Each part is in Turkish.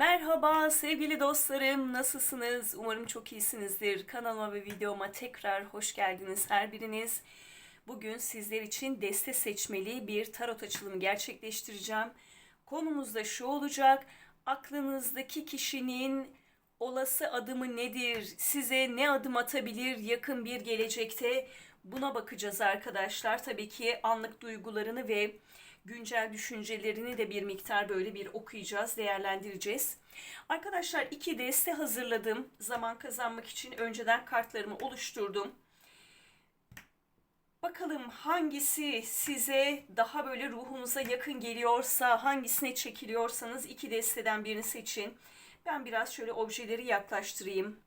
Merhaba sevgili dostlarım, nasılsınız? Umarım çok iyisinizdir. Kanalıma ve videoma tekrar hoş geldiniz her biriniz. Bugün sizler için deste seçmeli bir tarot açılımı gerçekleştireceğim. Konumuz da şu olacak. Aklınızdaki kişinin olası adımı nedir? Size ne adım atabilir yakın bir gelecekte? Buna bakacağız arkadaşlar. Tabii ki anlık duygularını ve güncel düşüncelerini de bir miktar böyle bir okuyacağız, değerlendireceğiz. Arkadaşlar iki deste hazırladım. Zaman kazanmak için önceden kartlarımı oluşturdum. Bakalım hangisi size daha böyle ruhunuza yakın geliyorsa, hangisine çekiliyorsanız iki desteden birini seçin. Ben biraz şöyle objeleri yaklaştırayım.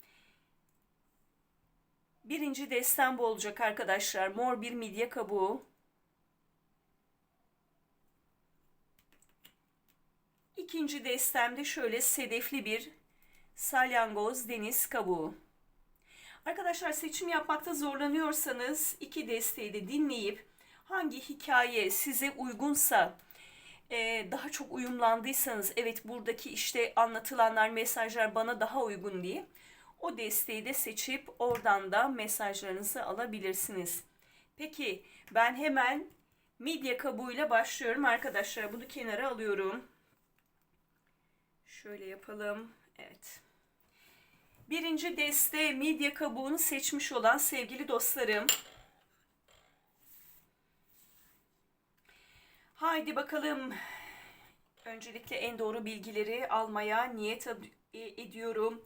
Birinci destem bu olacak arkadaşlar. Mor bir midye kabuğu. İkinci destemde şöyle sedefli bir salyangoz deniz kabuğu. Arkadaşlar seçim yapmakta zorlanıyorsanız iki desteği de dinleyip hangi hikaye size uygunsa e, daha çok uyumlandıysanız evet buradaki işte anlatılanlar mesajlar bana daha uygun diye o desteği de seçip oradan da mesajlarınızı alabilirsiniz. Peki ben hemen midye kabuğuyla başlıyorum arkadaşlar. Bunu kenara alıyorum. Şöyle yapalım. Evet. Birinci deste midye kabuğunu seçmiş olan sevgili dostlarım. Haydi bakalım. Öncelikle en doğru bilgileri almaya niyet e- ediyorum.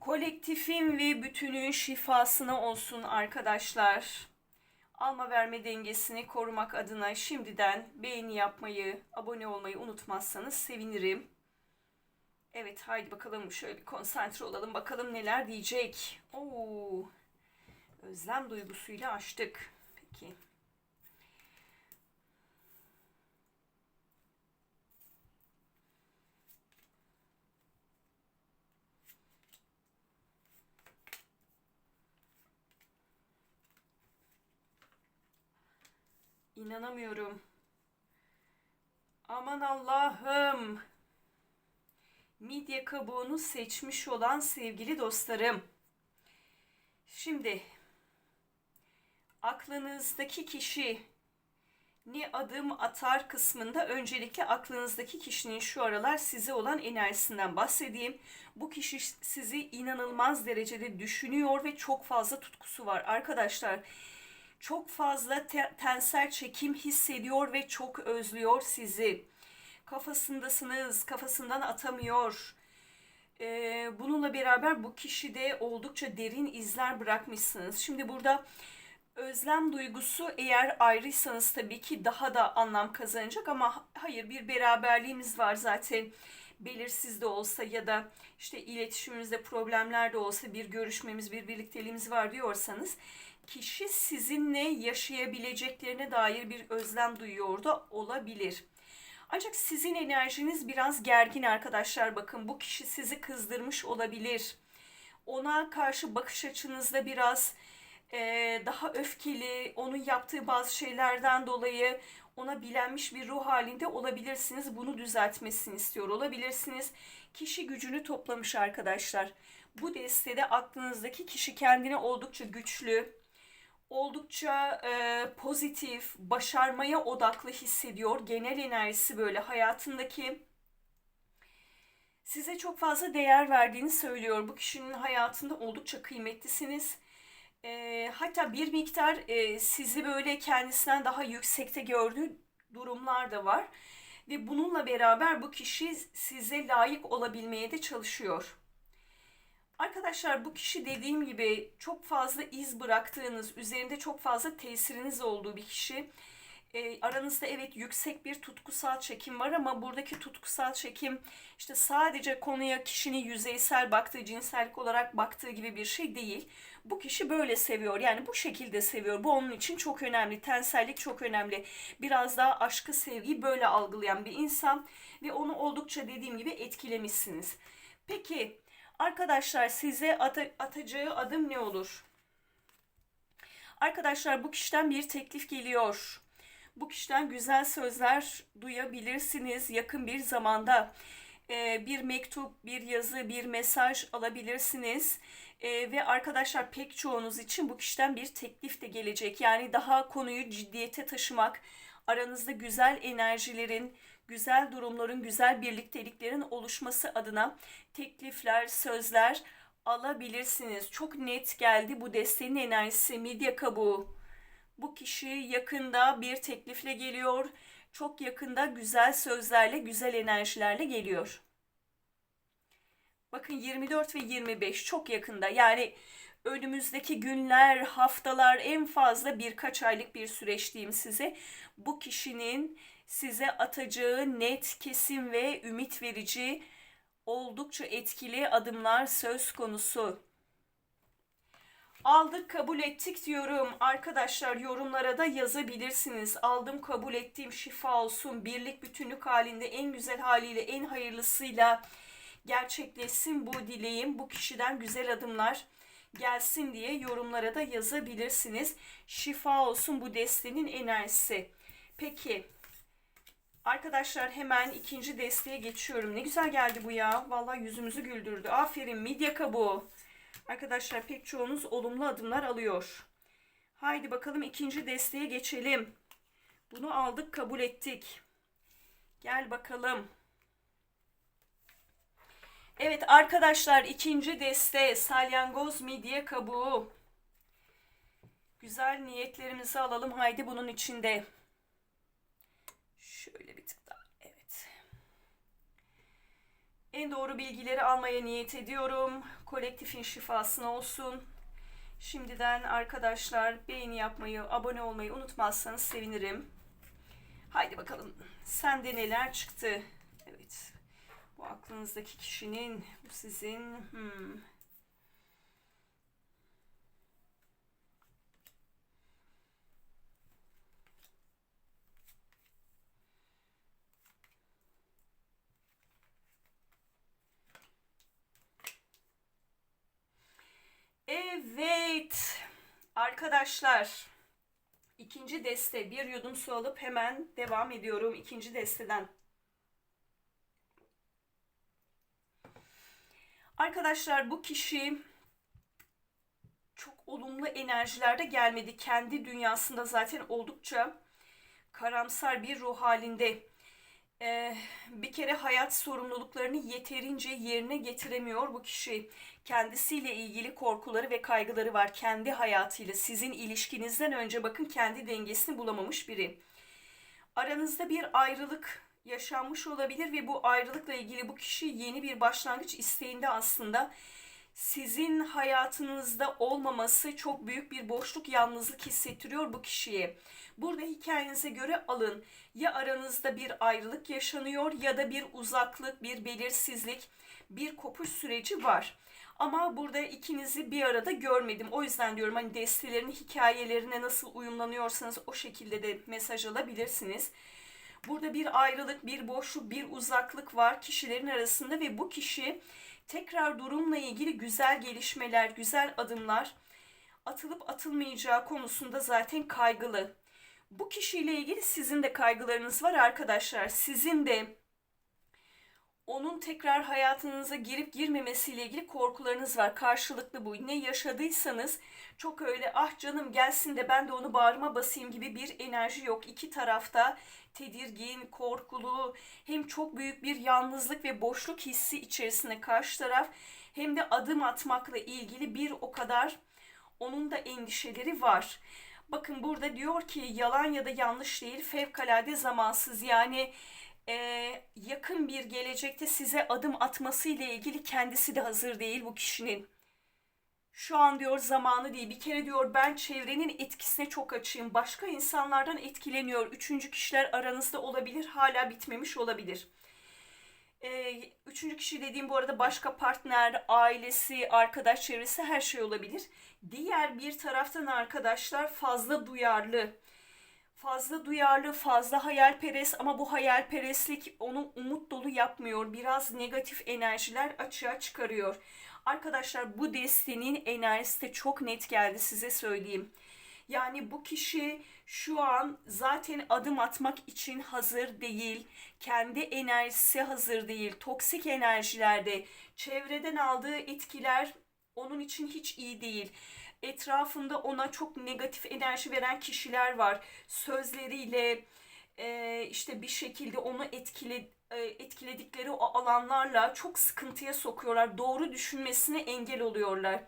Kolektifin ve bütünün şifasına olsun arkadaşlar. Alma verme dengesini korumak adına şimdiden beğeni yapmayı, abone olmayı unutmazsanız sevinirim. Evet haydi bakalım şöyle bir konsantre olalım bakalım neler diyecek. Oo, özlem duygusuyla açtık. Peki. İnanamıyorum. Aman Allah'ım. Midye kabuğunu seçmiş olan sevgili dostlarım. Şimdi aklınızdaki kişi ne adım atar kısmında öncelikle aklınızdaki kişinin şu aralar size olan enerjisinden bahsedeyim. Bu kişi sizi inanılmaz derecede düşünüyor ve çok fazla tutkusu var. Arkadaşlar çok fazla te- tensel çekim hissediyor ve çok özlüyor sizi. Kafasındasınız, kafasından atamıyor. Ee, bununla beraber bu kişide oldukça derin izler bırakmışsınız. Şimdi burada özlem duygusu eğer ayrıysanız tabii ki daha da anlam kazanacak ama hayır bir beraberliğimiz var zaten belirsiz de olsa ya da işte iletişimimizde problemler de olsa bir görüşmemiz, bir birlikteliğimiz var diyorsanız kişi sizinle yaşayabileceklerine dair bir özlem duyuyor da olabilir. Ancak sizin enerjiniz biraz gergin arkadaşlar. Bakın bu kişi sizi kızdırmış olabilir. Ona karşı bakış açınızda biraz e, daha öfkeli, onun yaptığı bazı şeylerden dolayı ona bilenmiş bir ruh halinde olabilirsiniz. Bunu düzeltmesini istiyor olabilirsiniz. Kişi gücünü toplamış arkadaşlar. Bu destede aklınızdaki kişi kendini oldukça güçlü, oldukça e, pozitif, başarmaya odaklı hissediyor. Genel enerjisi böyle hayatındaki size çok fazla değer verdiğini söylüyor. Bu kişinin hayatında oldukça kıymetlisiniz. E, hatta bir miktar e, sizi böyle kendisinden daha yüksekte gördüğü durumlar da var. Ve bununla beraber bu kişi size layık olabilmeye de çalışıyor. Arkadaşlar bu kişi dediğim gibi çok fazla iz bıraktığınız, üzerinde çok fazla tesiriniz olduğu bir kişi. E, aranızda evet yüksek bir tutkusal çekim var ama buradaki tutkusal çekim işte sadece konuya kişinin yüzeysel baktığı, cinsellik olarak baktığı gibi bir şey değil. Bu kişi böyle seviyor. Yani bu şekilde seviyor. Bu onun için çok önemli. Tensellik çok önemli. Biraz daha aşkı, sevgiyi böyle algılayan bir insan ve onu oldukça dediğim gibi etkilemişsiniz. Peki Arkadaşlar size ata- atacağı adım ne olur? Arkadaşlar bu kişiden bir teklif geliyor. Bu kişiden güzel sözler duyabilirsiniz yakın bir zamanda. e, bir mektup, bir yazı, bir mesaj alabilirsiniz. E, ve arkadaşlar pek çoğunuz için bu kişiden bir teklif de gelecek. Yani daha konuyu ciddiyete taşımak, aranızda güzel enerjilerin, güzel durumların, güzel birlikteliklerin oluşması adına teklifler, sözler alabilirsiniz. Çok net geldi bu desteğin enerjisi, midye kabuğu. Bu kişi yakında bir teklifle geliyor. Çok yakında güzel sözlerle, güzel enerjilerle geliyor. Bakın 24 ve 25 çok yakında. Yani önümüzdeki günler, haftalar en fazla birkaç aylık bir süreç diyeyim size. Bu kişinin size atacağı net, kesin ve ümit verici oldukça etkili adımlar söz konusu. Aldık kabul ettik diyorum. Arkadaşlar yorumlara da yazabilirsiniz. Aldım kabul ettiğim şifa olsun. Birlik bütünlük halinde en güzel haliyle en hayırlısıyla gerçekleşsin bu dileğim. Bu kişiden güzel adımlar gelsin diye yorumlara da yazabilirsiniz. Şifa olsun bu destenin enerjisi. Peki Arkadaşlar hemen ikinci desteğe geçiyorum. Ne güzel geldi bu ya. Vallahi yüzümüzü güldürdü. Aferin midye kabuğu. Arkadaşlar pek çoğunuz olumlu adımlar alıyor. Haydi bakalım ikinci desteğe geçelim. Bunu aldık kabul ettik. Gel bakalım. Evet arkadaşlar ikinci deste salyangoz midye kabuğu. Güzel niyetlerimizi alalım. Haydi bunun içinde. Şöyle bir tık daha. Evet. En doğru bilgileri almaya niyet ediyorum. Kolektifin şifasına olsun. Şimdiden arkadaşlar beğeni yapmayı, abone olmayı unutmazsanız sevinirim. Haydi bakalım. Sende neler çıktı? Evet. Bu aklınızdaki kişinin, bu sizin. Hmm. Evet. Arkadaşlar. ikinci deste bir yudum su alıp hemen devam ediyorum ikinci desteden. Arkadaşlar bu kişi çok olumlu enerjilerde gelmedi. Kendi dünyasında zaten oldukça karamsar bir ruh halinde. Ee, bir kere hayat sorumluluklarını yeterince yerine getiremiyor bu kişi. Kendisiyle ilgili korkuları ve kaygıları var. Kendi hayatıyla sizin ilişkinizden önce bakın kendi dengesini bulamamış biri. Aranızda bir ayrılık yaşanmış olabilir ve bu ayrılıkla ilgili bu kişi yeni bir başlangıç isteğinde aslında sizin hayatınızda olmaması çok büyük bir boşluk, yalnızlık hissettiriyor bu kişiye. Burada hikayenize göre alın. Ya aranızda bir ayrılık yaşanıyor ya da bir uzaklık, bir belirsizlik, bir kopuş süreci var. Ama burada ikinizi bir arada görmedim. O yüzden diyorum hani destelerin hikayelerine nasıl uyumlanıyorsanız o şekilde de mesaj alabilirsiniz. Burada bir ayrılık, bir boşluk, bir uzaklık var kişilerin arasında ve bu kişi tekrar durumla ilgili güzel gelişmeler, güzel adımlar atılıp atılmayacağı konusunda zaten kaygılı. Bu kişiyle ilgili sizin de kaygılarınız var arkadaşlar. Sizin de onun tekrar hayatınıza girip girmemesiyle ilgili korkularınız var. Karşılıklı bu. Ne yaşadıysanız çok öyle ah canım gelsin de ben de onu bağrıma basayım gibi bir enerji yok. İki tarafta tedirgin, korkulu, hem çok büyük bir yalnızlık ve boşluk hissi içerisinde karşı taraf hem de adım atmakla ilgili bir o kadar onun da endişeleri var. Bakın burada diyor ki yalan ya da yanlış değil fevkalade zamansız yani e, yakın bir gelecekte size adım atması ile ilgili kendisi de hazır değil bu kişinin. Şu an diyor zamanı değil. Bir kere diyor ben çevrenin etkisine çok açayım. Başka insanlardan etkileniyor. Üçüncü kişiler aranızda olabilir. Hala bitmemiş olabilir. Ee, üçüncü kişi dediğim bu arada başka partner, ailesi, arkadaş çevresi her şey olabilir. Diğer bir taraftan arkadaşlar fazla duyarlı. Fazla duyarlı, fazla hayalperest ama bu hayalperestlik onu umut dolu yapmıyor. Biraz negatif enerjiler açığa çıkarıyor. Arkadaşlar bu destenin enerjisi de çok net geldi size söyleyeyim. Yani bu kişi şu an zaten adım atmak için hazır değil. Kendi enerjisi hazır değil. Toksik enerjilerde çevreden aldığı etkiler onun için hiç iyi değil. Etrafında ona çok negatif enerji veren kişiler var. Sözleriyle e, işte bir şekilde onu etkile, e, etkiledikleri o alanlarla çok sıkıntıya sokuyorlar. Doğru düşünmesine engel oluyorlar.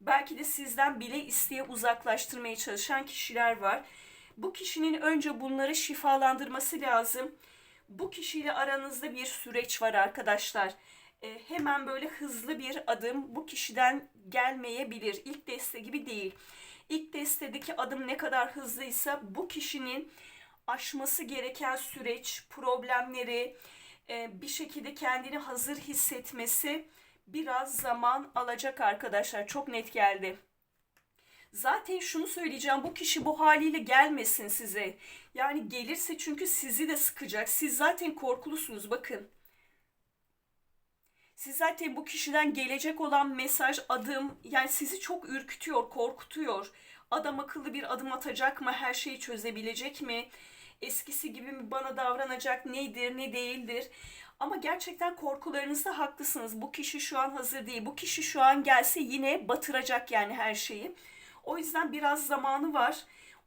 Belki de sizden bile isteye uzaklaştırmaya çalışan kişiler var. Bu kişinin önce bunları şifalandırması lazım. Bu kişiyle aranızda bir süreç var arkadaşlar. E, hemen böyle hızlı bir adım bu kişiden gelmeyebilir. İlk deste gibi değil. İlk destedeki adım ne kadar hızlıysa bu kişinin aşması gereken süreç, problemleri, e, bir şekilde kendini hazır hissetmesi biraz zaman alacak arkadaşlar. Çok net geldi. Zaten şunu söyleyeceğim. Bu kişi bu haliyle gelmesin size. Yani gelirse çünkü sizi de sıkacak. Siz zaten korkulusunuz bakın. Siz zaten bu kişiden gelecek olan mesaj, adım yani sizi çok ürkütüyor, korkutuyor. Adam akıllı bir adım atacak mı? Her şeyi çözebilecek mi? Eskisi gibi mi bana davranacak? Nedir, ne değildir? Ama gerçekten korkularınızda haklısınız. Bu kişi şu an hazır değil. Bu kişi şu an gelse yine batıracak yani her şeyi. O yüzden biraz zamanı var.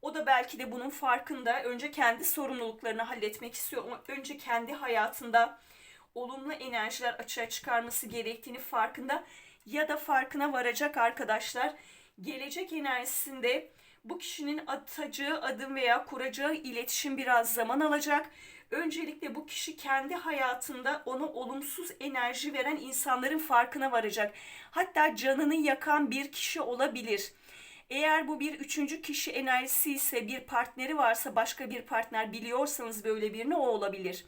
O da belki de bunun farkında. Önce kendi sorumluluklarını halletmek istiyor. Önce kendi hayatında olumlu enerjiler açığa çıkarması gerektiğini farkında ya da farkına varacak arkadaşlar. Gelecek enerjisinde bu kişinin atacağı adım veya kuracağı iletişim biraz zaman alacak. Öncelikle bu kişi kendi hayatında ona olumsuz enerji veren insanların farkına varacak. Hatta canını yakan bir kişi olabilir. Eğer bu bir üçüncü kişi enerjisi ise bir partneri varsa başka bir partner biliyorsanız böyle birini o olabilir.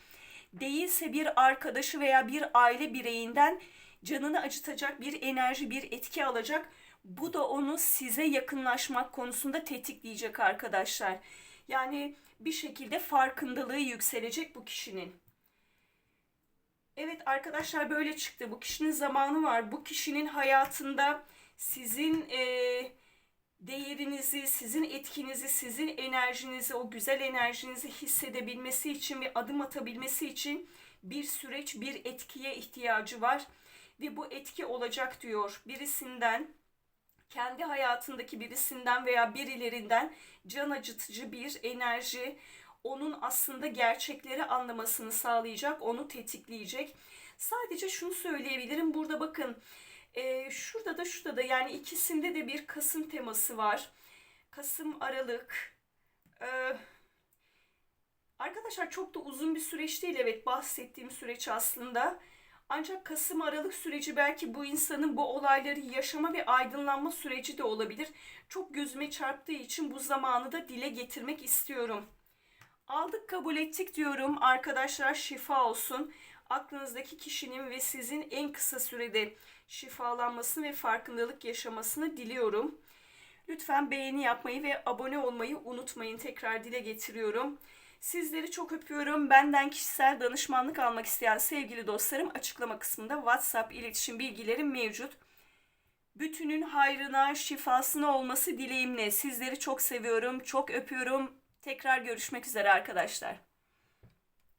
Değilse bir arkadaşı veya bir aile bireyinden canını acıtacak bir enerji, bir etki alacak. Bu da onu size yakınlaşmak konusunda tetikleyecek arkadaşlar. Yani bir şekilde farkındalığı yükselecek bu kişinin. Evet arkadaşlar böyle çıktı. Bu kişinin zamanı var. Bu kişinin hayatında sizin e, değerinizi, sizin etkinizi, sizin enerjinizi, o güzel enerjinizi hissedebilmesi için ve adım atabilmesi için bir süreç, bir etkiye ihtiyacı var. Ve bu etki olacak diyor. Birisinden kendi hayatındaki birisinden veya birilerinden can acıtıcı bir enerji onun aslında gerçekleri anlamasını sağlayacak, onu tetikleyecek. Sadece şunu söyleyebilirim. Burada bakın e, şurada da şurada da yani ikisinde de bir Kasım teması var. Kasım Aralık. Ee, arkadaşlar çok da uzun bir süreç değil evet bahsettiğim süreç aslında. Ancak Kasım Aralık süreci belki bu insanın bu olayları yaşama ve aydınlanma süreci de olabilir. Çok gözüme çarptığı için bu zamanı da dile getirmek istiyorum. Aldık kabul ettik diyorum. Arkadaşlar şifa olsun. Aklınızdaki kişinin ve sizin en kısa sürede şifalanmasını ve farkındalık yaşamasını diliyorum. Lütfen beğeni yapmayı ve abone olmayı unutmayın. Tekrar dile getiriyorum. Sizleri çok öpüyorum. Benden kişisel danışmanlık almak isteyen sevgili dostlarım açıklama kısmında WhatsApp iletişim bilgilerim mevcut. Bütünün hayrına, şifasına olması dileğimle. Sizleri çok seviyorum, çok öpüyorum. Tekrar görüşmek üzere arkadaşlar.